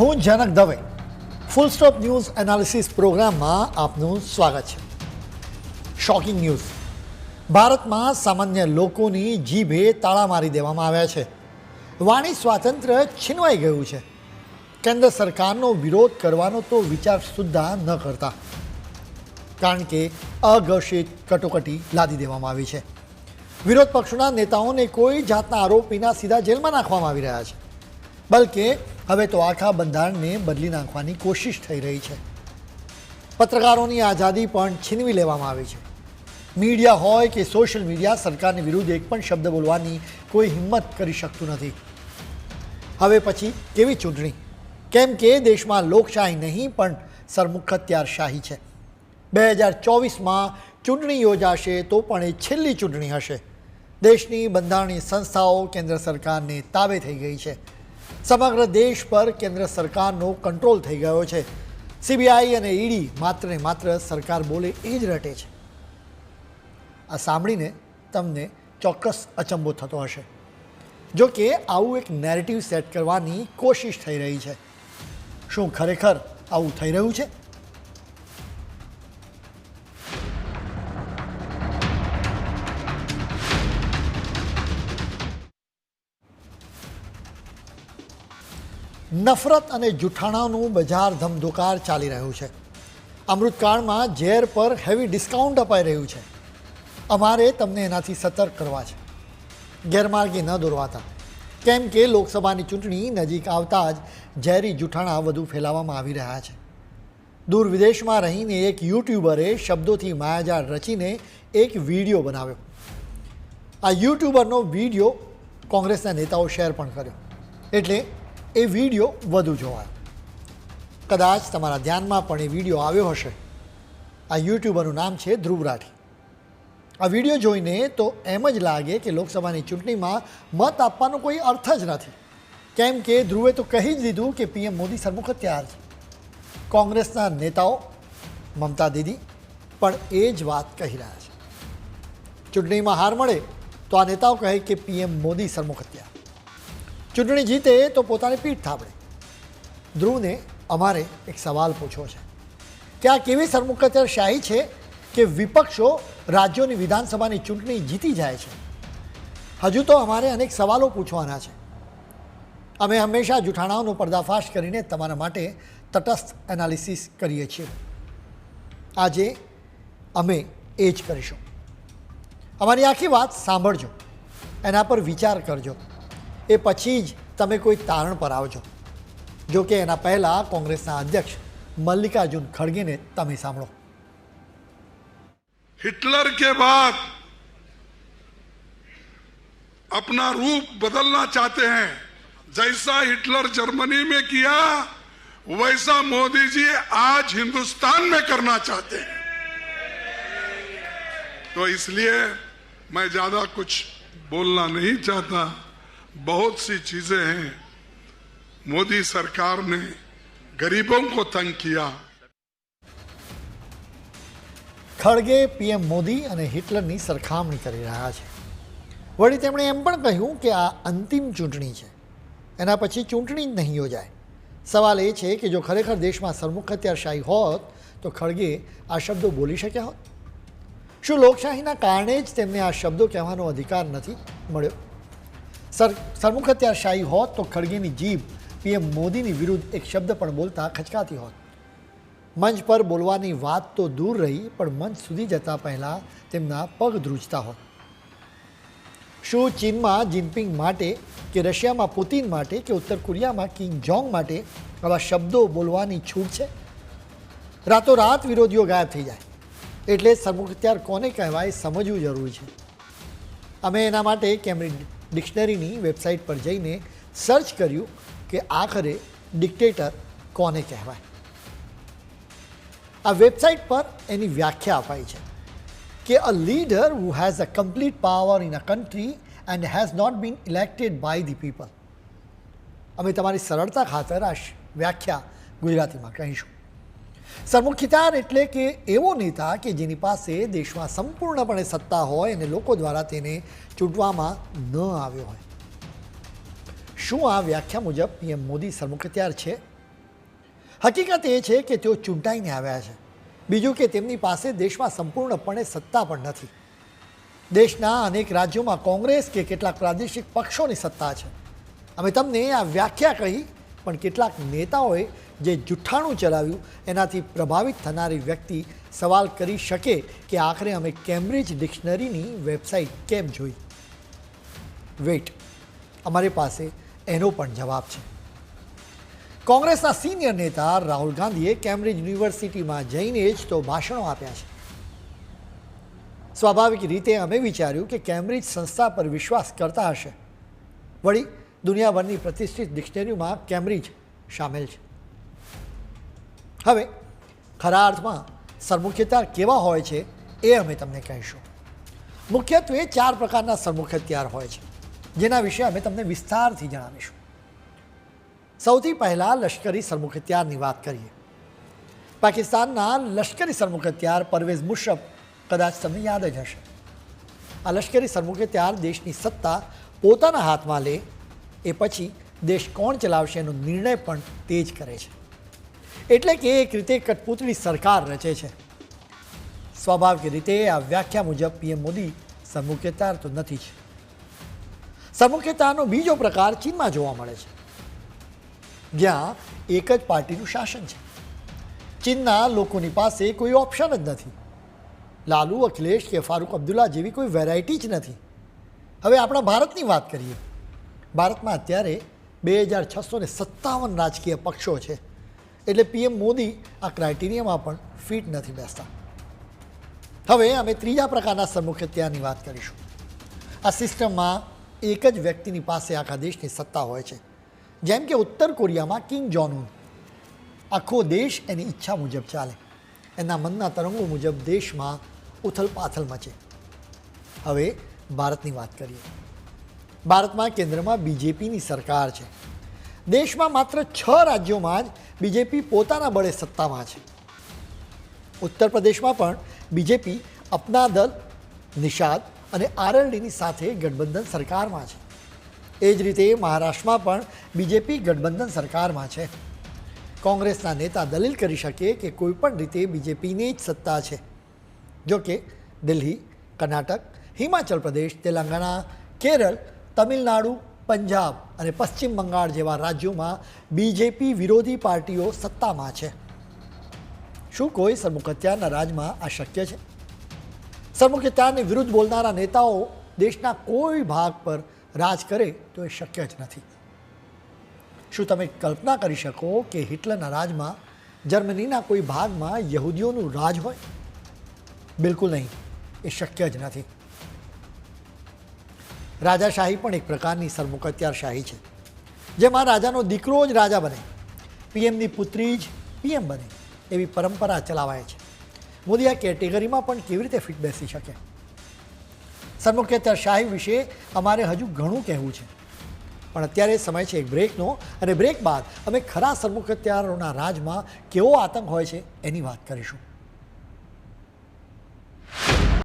હું Janak Dave. Full stop news analysis પ્રોગ્રામમાં આપનું સ્વાગત છે. શોકિંગ ન્યૂઝ ભારતમાં સામાન્ય લોકોની જીભે તાળા મારી દેવામાં આવ્યા છે. વાણી સ્વાતંત્ર્ય છીનવાઈ ગયું છે. કેન્દ્ર સરકારનો વિરોધ કરવાનો તો વિચાર સુદ્ધા ન કરતા. કારણ કે અઘોષિત કટોકટી લાદી દેવામાં આવી છે. વિરોધ પક્ષોના નેતાઓને કોઈ જાતના આરોપ વિના સીધા જેલમાં નાખવામાં આવી રહ્યા છે. બલકે હવે તો આખા બંધારણને બદલી નાખવાની કોશિશ થઈ રહી છે. પત્રકારોની આઝાદી પણ છીનવી લેવામાં આવી છે. મીડિયા હોય કે સોશિયલ મીડિયા, સરકારની વિરુદ્ધ એક પણ શબ્દ બોલવાની કોઈ હિંમત કરી શકતું નથી. હવે પછી કેવી ચૂંટણી? કેમ કે દેશમાં લોકશાહી નહીં, પણ સરમુખત્યારશાહી છે. બે હજાર ચોવીસમાં ચૂંટણી યોજાશે તો પણ એ છેલ્લી ચૂંટણી હશે. દેશની બંધારણીય સંસ્થાઓ કેન્દ્ર સરકારને તાવે થઈ ગઈ છે. સમગ્ર દેશ પર કેન્દ્ર સરકારનો કંટ્રોલ થઈ ગયો છે. સીબીઆઈ અને ઈડી માત્ર ને માત્ર સરકાર બોલે એ જ રટે છે. આ સાંભળીને તમને ચોક્કસ અચંબો થતો હશે. જો કે આવું એક નેરેટિવ સેટ કરવાની કોશિશ થઈ રહી છે. શું ખરેખર આવું થઈ રહ્યું છે? નફરત અને જૂઠાણાનું બજાર ધમધોકાર ચાલી રહ્યું છે. અમૃતકાળમાં ઝેર પર હેવી ડિસ્કાઉન્ટ અપાઈ રહ્યું છે. અમારે તમને એનાથી સતર્ક કરવા છે. ગેરમાર્ગે ન દોરવાતા. કેમ કે લોકસભાની ચૂંટણી નજીક આવતા જ ઝેરી જૂઠાણા વધુ ફેલાવવામાં આવી રહ્યા છે. દૂર વિદેશમાં રહીને એક યુટ્યુબરે શબ્દોથી માયાજાળ રચીને એક વીડિયો બનાવ્યો. આ યુટ્યુબરનો વીડિયો કોંગ્રેસના નેતાઓ શેર પણ કર્યો. એટલે એ વીડિયો વધુ જોવાયો. કદાચ તમારા ધ્યાનમાં પણ એ વીડિયો આવ્યો હશે. આ યુટ્યુબરનું નામ છે ધ્રુવ રાઠી. આ વીડિયો જોઈને તો એમ જ લાગે કે લોકસભાની ચૂંટણીમાં મત આપવાનો કોઈ અર્થ જ નથી. કેમ કે ધ્રુવે તો કહી જ દીધું કે પીએમ મોદી સરમુખ તૈયાર છે. કોંગ્રેસના નેતાઓ, મમતા દીદી પણ એ જ વાત કહી રહ્યા છે. ચૂંટણીમાં હાર મળે તો આ નેતાઓ કહે કે પીએમ મોદી સરમુખ તૈયાર ચૂંટણી જીતે તો પોતાની પીઠ થાબડે. ધ્રુવને અમારે એક સવાલ પૂછવો છે. કે આ કેવી સરમુખત્યાર શાહી છે કે વિપક્ષો રાજ્યોની વિધાનસભાની ચૂંટણી જીતી જાય છે? હજુ તો અમારે અનેક સવાલો પૂછવાના છે. અમે હંમેશા જૂઠાણાઓનો પર્દાફાશ કરીને તમારા માટે તટસ્થ એનાલિસિસ કરીએ છીએ. આજે અમે એ જ કરીશું. અમારી આખી વાત સાંભળજો. એના પર વિચાર કરજો. એ પછી જ તમે કોઈ તારણ પર આવજો જો કે એના પહેલાં કોંગ્રેસના અધ્યક્ષ મલ્લિકાર્જુન ખડગેને તમે સાંભળો हिटलर के बाद अपना रूप बदलना चाहते हैं जैसा हिटलर जर्मनी में किया वैसा मोदी जी आज हिंदुस्तान में करना चाहते हैं तो इसलिए मैं ज्यादा कुछ बोलना नहीं चाहता बहुत सी चीजें हैं मोदी सरकार ने गरीबों को तंग किया ખડગે પીએમ મોદી અને હિટલરની સરખામણી કરી રહ્યા છે વળી તેમણે એમ પણ કહ્યું કે આ અંતિમ ચૂંટણી છે એના પછી ચૂંટણી જ નહીં યોજાય સવાલ એ છે કે જો ખરેખર દેશમાં સરમુખત્યારશાહી હોત તો ખડગે આ શબ્દો બોલી શક્યા હોત શું લોકશાહીના કારણે જ તેમને આ શબ્દો કહેવાનો અધિકાર નથી મળ્યો સર સરમુખત્યારશાહી હોત તો ખડગેની જીભ પીએમ મોદીની વિરુદ્ધ એક શબ્દ પણ બોલતા ખચકાતી હોત. મંચ પર બોલવાની વાત તો દૂર રહી, પણ મંચ સુધી જતા પહેલાં તેમના પગ ધ્રુજતા હોત. શું ચીનમાં જિનપિંગ માટે કે રશિયામાં પુતિન માટે કે ઉત્તર કોરિયામાં કિંગ જોંગ માટે આવા શબ્દો બોલવાની છૂટ છે? રાતોરાત વિરોધીઓ ગાયબ થઈ જાય. એટલે સરમુખત્યાર કોને કહેવાય સમજવું જરૂરી છે. અમે એના માટે કેમ્બ્રિજ ડિક્શનરીની વેબસાઇટ પર જઈને સર્ચ કર્યું કે આખરે ડિક્ટેટર કોને કહેવાય. આ વેબસાઇટ પર એની વ્યાખ્યા અપાઈ છે કે a leader who has a complete power in a country and has not been elected by the people અમે તમારી સરળતા ખાતર આ વ્યાખ્યા ગુજરાતીમાં કહીશું. સરમુખિતાર એટલે કે એવો નેતા કે જેની પાસે દેશમાં સંપૂર્ણપણે સત્તા હોય અને લોકો દ્વારા તેને ચૂંટવામાં ન આવ્યો હોય. શું આ વ્યાખ્યા મુજબ પીએમ મોદી સરમુખત્યાર છે? હકીકત એ છે કે તેઓ ચૂંટાઈને આવ્યા છે. બીજું કે તેમની પાસે દેશમાં સંપૂર્ણપણે સત્તા પણ નથી. દેશના અનેક રાજ્યોમાં કોંગ્રેસ કે કેટલાક પ્રાદેશિક પક્ષોની સત્તા છે. અમે તમને આ વ્યાખ્યા કહી, પણ કેટલાક નેતાઓએ જે જુઠ્ઠાણું ચલાવ્યું, એનાથી પ્રભાવિત થનારી વ્યક્તિ સવાલ કરી શકે કે આખરે અમે કેમ્બ્રિજ ડિક્શનરીની વેબસાઇટ કેમ જોઈ? વેટ અમારી પાસે એનો પણ જવાબ છે. કોંગ્રેસના સિનિયર નેતા રાહુલ ગાંધીએ કેમ્બ્રિજ યુનિવર્સિટીમાં જઈને જ તો ભાષણો આપ્યા છે. સ્વાભાવિક રીતે અમે વિચાર્યું કે કેમ્બ્રિજ સંસ્થા પર વિશ્વાસ કરતા હશે. વળી, દુનિયાભરની પ્રતિષ્ઠિત ડિક્શનરીમાં કેમ્બ્રિજ સામેલ છે. હવે ખરા અર્થમાં સરમુખ્યતાર કેવા હોય છે એ અમે તમને કહીશું. મુખ્યત્વે ચાર પ્રકારના સરમુખ્યત્યાર હોય છે, જેના વિશે અમે તમને વિસ્તારથી જણાવીશું. સૌથી પહેલાં લશ્કરી સરમુખત્યારની વાત કરીએ. પાકિસ્તાનના લશ્કરી સરમુખત્યાર પરવેઝ મુશરફ કદાચ તમને યાદ જ હશે. આ લશ્કરી સરમુખત્યાર દેશની સત્તા પોતાના હાથમાં લે, એ પછી દેશ કોણ ચલાવશે એનો નિર્ણય પણ તે જ કરે છે. એટલે કે એક રીતે કઠપૂતળી સરકાર રચે છે. સ્વાભાવિક રીતે આ વ્યાખ્યા મુજબ પીએમ મોદી સરમુખત્યાર તો નથી જ. સમુખ્યતાનો બીજો પ્રકાર ચીનમાં જોવા મળે છે. જ્યાં એક જ પાર્ટીનું શાસન છે. ચીનના લોકોની પાસે કોઈ ઓપ્શન જ નથી. લાલુ, અખિલેશ કે ફારૂક અબ્દુલ્લા જેવી કોઈ વેરાયટી જ નથી. હવે આપણા ભારતની વાત કરીએ. ભારતમાં અત્યારે બે હજાર છસો ને સત્તાવન રાજકીય પક્ષો છે. એટલે પીએમ મોદી આ ક્રાઇટેરિયામાં પણ ફિટ નથી બેસતા. હવે અમે ત્રીજા પ્રકારના સરમુખત્યારની વાત કરીશું. આ સિસ્ટમમાં એક જ વ્યક્તિની પાસે આખા દેશની સત્તા હોય છે. જેમ કે ઉત્તર કોરિયામાં કિંગ જોન આખો દેશ એની ઈચ્છા મુજબ ચાલે. એના મનના તરંગો મુજબ દેશમાં ઉથલ પાથલ મચે. હવે ભારતની વાત કરીએ. ભારતમાં કેન્દ્રમાં બીજેપીની સરકાર છે. દેશમાં માત્ર છ રાજ્યોમાં જ બીજેપી પોતાના બળે સત્તામાં છે. ઉત્તર પ્રદેશમાં પણ બીજેપી અપના દલ, નિષાદ અને આરએલડીની સાથે ગઠબંધન સરકારમાં છે. એ જ રીતે મહારાષ્ટ્રમાં પણ બીજેપી ગઠબંધન સરકારમાં છે. કોંગ્રેસના નેતા દલીલ કરી શકે કે કોઈપણ રીતે બીજેપીની જ સત્તા છે. જો કે દિલ્હી, કર્ણાટક, હિમાચલ પ્રદેશ, તેલંગાણા, કેરળ, તમિલનાડુ પંજાબ અને પશ્ચિમ બંગાળ જેવા રાજ્યોમાં બીજેપી વિરોધી પાર્ટીઓ સત્તામાં છે. શું કોઈ સરમુખત્યારના રાજમાં આ શક્ય છે? સરમુખત્યારની વિરુદ્ધ બોલનારા નેતાઓ દેશના કોઈ ભાગ પર રાજ કરે તો એ શક્ય જ નથી. શું તમે કલ્પના કરી શકો કે હિટલરના રાજમાં જર્મનીના કોઈ ભાગમાં યહૂદીઓનું રાજ હોય? બિલકુલ નહીં. એ શક્ય જ નથી. રાજાશાહી પણ એક પ્રકારની સરમુખત્યારશાહી છે, જેમાં રાજાનો દીકરો જ રાજા બને, પીએમની પુત્રી જ પીએમ બને એવી પરંપરા ચલાવાય છે. મોદી આ કેટેગરીમાં પણ કેવી રીતે ફિટ બેસી શકે? સરમુખત્યારશાહી વિશે અમારે હજુ ઘણું કહેવું છે, પણ અત્યારે સમય છે એક બ્રેકનો અને બ્રેક બાદ અમે ખરા સરમુખત્યારોના રાજમાં કેવો આતંક હોય છે એની વાત કરીશું.